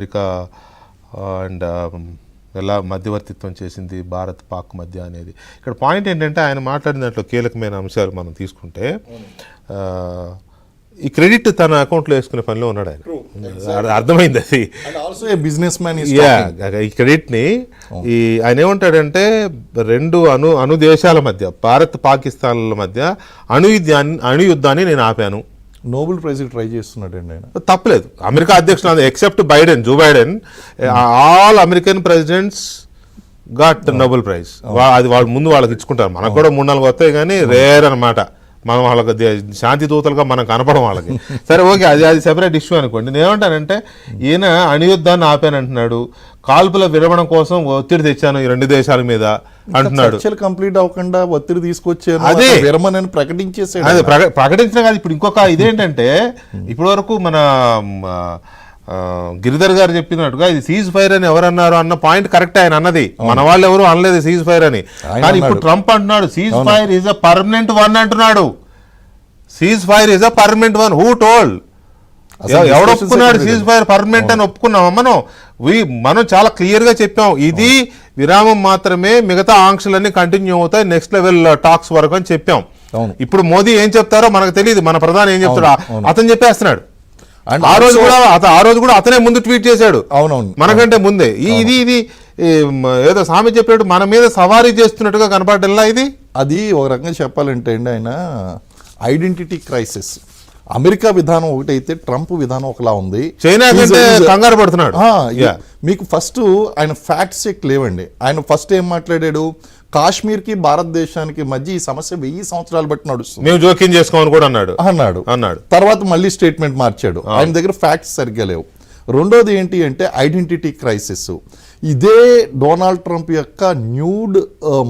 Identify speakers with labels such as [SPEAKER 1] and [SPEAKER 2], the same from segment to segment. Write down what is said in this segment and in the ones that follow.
[SPEAKER 1] America and ఎలా మధ్యవర్తిత్వం చేసింది భారత్ పాక్ మధ్య అనేది. ఇక్కడ పాయింట్ ఏంటంటే ఆయన మాట్లాడిన దాంట్లో కీలకమైన అంశాలు మనం తీసుకుంటే ఈ క్రెడిట్ తన అకౌంట్లో వేసుకునే పనిలో ఉన్నాడు ఆయన. అర్థ- అర్థమైంది అది.
[SPEAKER 2] ఆల్సో బిజినెస్ మ్యాన్
[SPEAKER 1] ఈ క్రెడిట్ని ఈ ఆయన ఏమంటాడంటే రెండు అణు అణు దేశాల మధ్య భారత్ పాకిస్తాన్ల మధ్య అణు యుద్ధాన్ని అణు యుద్ధాన్ని నేను ఆపాను.
[SPEAKER 2] నోబెల్ ప్రైజ్ ట్రై చేస్తున్నాడండి ఆయన.
[SPEAKER 1] తప్పలేదు. అమెరికా అధ్యక్షుడు except Biden Joe Biden all American presidents got Nobel prize అది వాళ్ళు ముందు వాళ్ళకి ఇచ్చుకుంటారు. మనకు కూడా మూడు నాలుగు వస్తాయి కానీ రేర్ అన్నమాట. మనం వాళ్ళకి శాంతి దూతలుగా మనం కనపడం వాళ్ళకి. సరే ఓకే అది అది సెపరేట్ ఇష్యూ అనుకోండి. నేను ఏమంటానంటే ఈయన అణుయుద్ధాన్ని ఆపానంటున్నాడు. కాల్పుల విరమణ కోసం ఒత్తిడి తెచ్చాను ఈ రెండు దేశాల మీద. అంటున్నాడు.
[SPEAKER 2] చర్చలు కంప్లీట్ అవ్వకుండా ఒత్తిడి తీసుకొచ్చాను
[SPEAKER 1] అదే.
[SPEAKER 2] అసలు విరమణని ప్రకటించేసాడు
[SPEAKER 1] అదే ప్రకటించిన కాదు ఇప్పుడు ఇంకొక ఇదేంటంటే ఇప్పటి వరకు మన గిరిధర్ గారు చెప్పినట్టుగా ఇది సీజ్ ఫైర్ అని ఎవరు అన్నారు అన్న పాయింట్ కరెక్ట్ ఆయన అన్నది. మన వాళ్ళు ఎవరు అనలేదు సీజ్ ఫైర్ అని. కానీ ఇప్పుడు. ట్రంప్ అంటున్నాడు cease fire is a permanent one అంటున్నాడు. Cease fire is a permanent one who told ఎవడు ఒప్పుకున్నాడు సీజ్ ఫైర్ పర్మనెంట్ అని ఒప్పుకున్నాం మనం? మనం చాలా క్లియర్గా చెప్పాం. ఇది విరామం మాత్రమే మిగతా ఆంక్షలన్నీ కంటిన్యూ అవుతాయి. నెక్స్ట్ లెవెల్ టాక్స్ వరకు అని చెప్పాం. ఇప్పుడు మోదీ ఏం చెప్తారో మనకు తెలియదు. మన ప్రధాని ఏం చెప్తాడు. అతను చెప్పేస్తున్నాడు. ఆ రోజు కూడా ఆ రోజు కూడా అతనే ముందు ట్వీట్ చేశాడు.
[SPEAKER 2] అవునవును.
[SPEAKER 1] మనకంటే ముందే. ఇది ఇది ఏదో సామె చెప్పినట్టు మన మీద సవారీ చేస్తున్నట్టుగా కనపడల్లా ఇది?
[SPEAKER 2] అది ఒక రకంగా చెప్పాలంటే అండి ఆయన ఐడెంటిటీ క్రైసిస్ అమెరికా విధానం ఒకటైతే ట్రంప్ విధానం ఒకలా ఉంది.
[SPEAKER 1] చైనా కంగారు పడుతున్నాడు.
[SPEAKER 2] మీకు ఫస్ట్ ఆయన ఫ్యాక్ట్స్ చెక్ లేవండి. ఆయన ఫస్ట్ ఏం మాట్లాడాడు? కాశ్మీర్కి భారతదేశానికి మధ్య ఈ సమస్య వెయ్యి సంవత్సరాలు బట్టి నడుస్తుంది.
[SPEAKER 1] మేము జోక్యం చేసుకోమని కూడా అన్నాడు.
[SPEAKER 2] అన్నాడు.
[SPEAKER 1] అన్నాడు.
[SPEAKER 2] తర్వాత మళ్ళీ స్టేట్మెంట్ మార్చాడు. ఆయన దగ్గర ఫ్యాక్ట్స్ సరిగ్గా లేవు. రెండోది ఏంటి అంటే ఐడెంటిటీ క్రైసిస్ ఇదే డొనాల్డ్ ట్రంప్ యొక్క న్యూడ్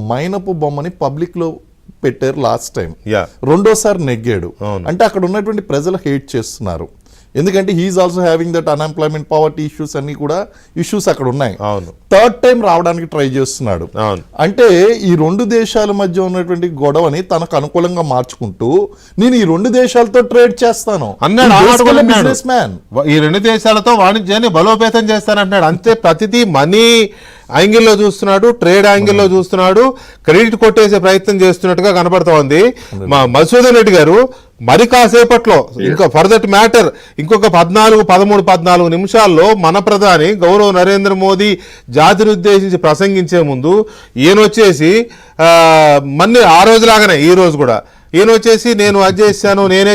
[SPEAKER 2] మైనపు బొమ్మని పబ్లిక్లో పెట్టారు లాస్ట్ టైం
[SPEAKER 1] యా
[SPEAKER 2] రెండోసారి నెగ్గాడు. అంటే అక్కడ ఉన్నటువంటి ప్రజలు హేట్ చేస్తున్నారు. ఎందుకంటే he is also having that unemployment poverty issues అన్ని కూడా ఇష్యూస్ అక్కడ ఉన్నాయి.
[SPEAKER 1] అవును.
[SPEAKER 2] థర్డ్ టైం రావడానికి ట్రై చేస్తున్నాడు.
[SPEAKER 1] అవును.
[SPEAKER 2] అంటే ఈ రెండు దేశాల మధ్య ఉన్నటువంటి గొడవని తనకు అనుకూలంగా మార్చుకుంటూ నేను ఈ రెండు దేశాలతో ట్రేడ్ చేస్తాను. బిజినెస్ మ్యాన్
[SPEAKER 1] ఈ రెండు దేశాలతో వాణిజ్యాన్ని బలోపేతం చేస్తానంటున్నాడు. అంతే ప్రతిదీ మనీ యాంగిల్లో చూస్తున్నాడు ట్రేడ్ యాంగిల్లో చూస్తున్నాడు క్రెడిట్ కొట్టేసే ప్రయత్నం చేస్తున్నట్టుగా కనపడుతోంది మా మధుసూదన్ రెడ్డి గారు మరి కాసేపట్లో ఇంకా ఫర్దర్ మ్యాటర్ ఇంకొక పద్నాలుగు పదమూడు పద్నాలుగు నిమిషాల్లో మన ప్రధాని గౌరవ నరేంద్ర మోదీ జాతిని ఉద్దేశించి ప్రసంగించే ముందు ఈయన వచ్చేసి ఆ, మన్ని ఆ రోజులాగానే ఈ రోజు కూడా ఈయన వచ్చేసి నేను అది చేశాను నేనే